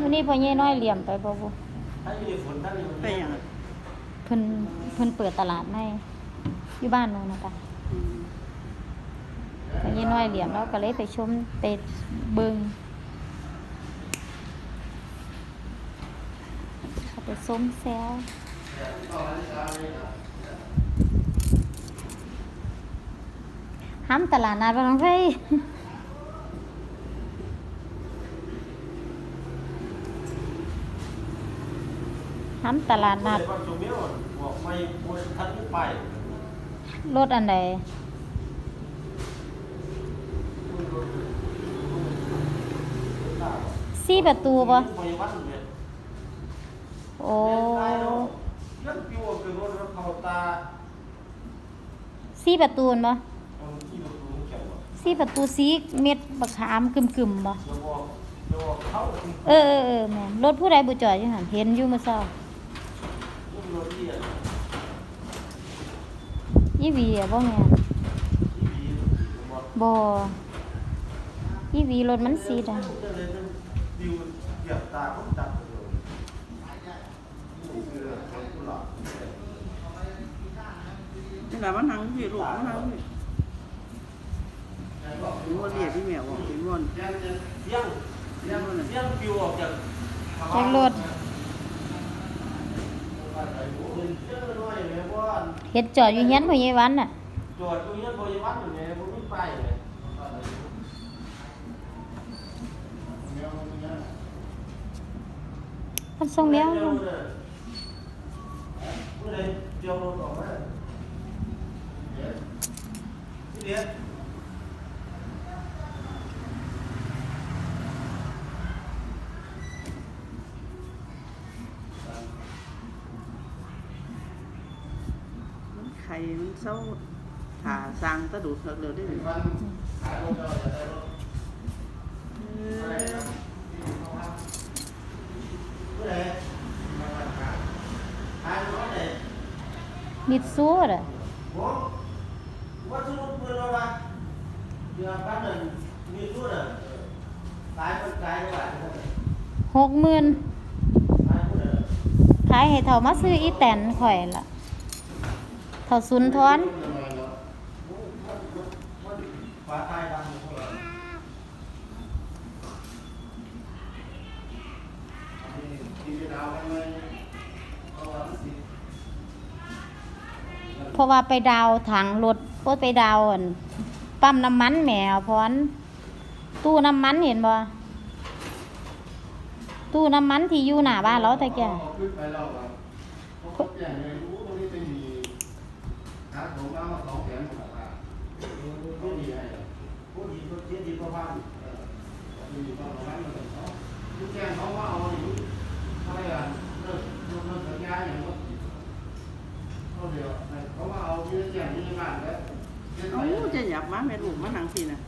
วันนี้พ่อใหญ่น้อยเหลี่ยมไปบ่บุถ้าอยู่ในฝนถ้าอยู่ไปหยังอะเพิ่นเพิ่นเปิดตลาดในอยู่บ้านนู้นนะจ๊ะอืมพ่อใหญ่น้อยเหลี่ยมแล้วก็เลยไปชมไปเบิ่งเขาไปส้มแซวห้ำตลาดนัดบางไฟ้ำตลาดนัดบ้านชมเมียวบอกไม่บนทันไปรถอันใดสี่ประตูปะพยาบาลเนี่ยโอ้สี่ประตูนปะเอาที่รถตู้แข็งวะสี่ประตูสีเม็ดบักขามกึมกึมๆปะเดี๋ยวบอกเอเออเออเออแม่รถผู้ใดบุจอดอยู่หันเห็นอยู่เมื่อเช้าลูกรถที่อะ ยี่หวีอะบ่แม่นที่ดีบอกบ่ยี่หวีรถมันสีดำจะเลยจะดิวเกียบตาผมจับเลยนี่คือคนกุหลาบนี่ล่ะมันนั่งพี่ลูกมันนั่งพี่พี่ว่าเรียกพี่แมวบอกพี่ม่วนเสียงเสียงเสียงเสียงปิวออกจากแจ็ครถ เสียงน้อยเลยว่าเฮ็ดจอดอยู่เฮียนพ่อใหญ่วันน่ะจอดอยู่ยังบริวัตอยู่เนี่ยผมไม่ไปเลยมันส่งแมวเดี๋อยู่ผู้ใดเดียวรถออกมาเดี๋ยว ข่มันเศร้าถ่าสร้างตะดูดเถิกเลยได้ไหมวันขายรถเราจะได้รถเอผู้ใดอผู้ใดมาขายขายรถไหนมิดซูดอะผมว่าซื้อรถปืนเราไปเดี๋ยวบ้านหกหมื่นขายใดขายให้เท่ามาซื้ออีแตนข่อยล่ะ เท่าสุนทรเพราะว่าไปดาวถังรถก็ไปดาวปั๊มน้ำมันแหมพรตู้น้ำมันเห็นบ่ตู้น้ำมันที่อยู่หน้าบ้านเราแต่แก หาของมาสองแสนกว่าบาทผู้ดีให้ผู้ดีก็เจ็ดดีก็พันเออผู้ดีก็ประมาณนั้นเนาะผู้แจ้งเขาว่าเอาอยู่อะไรอะเลิกเลิกเลิกสัญญาอย่างว่าเขาเดียวเขาว่าเอาที่แจ้งที่บ้านแล้วเจ็ดเอ้จะหยับมาแม่ลูกมันนั่งพี่น่ะ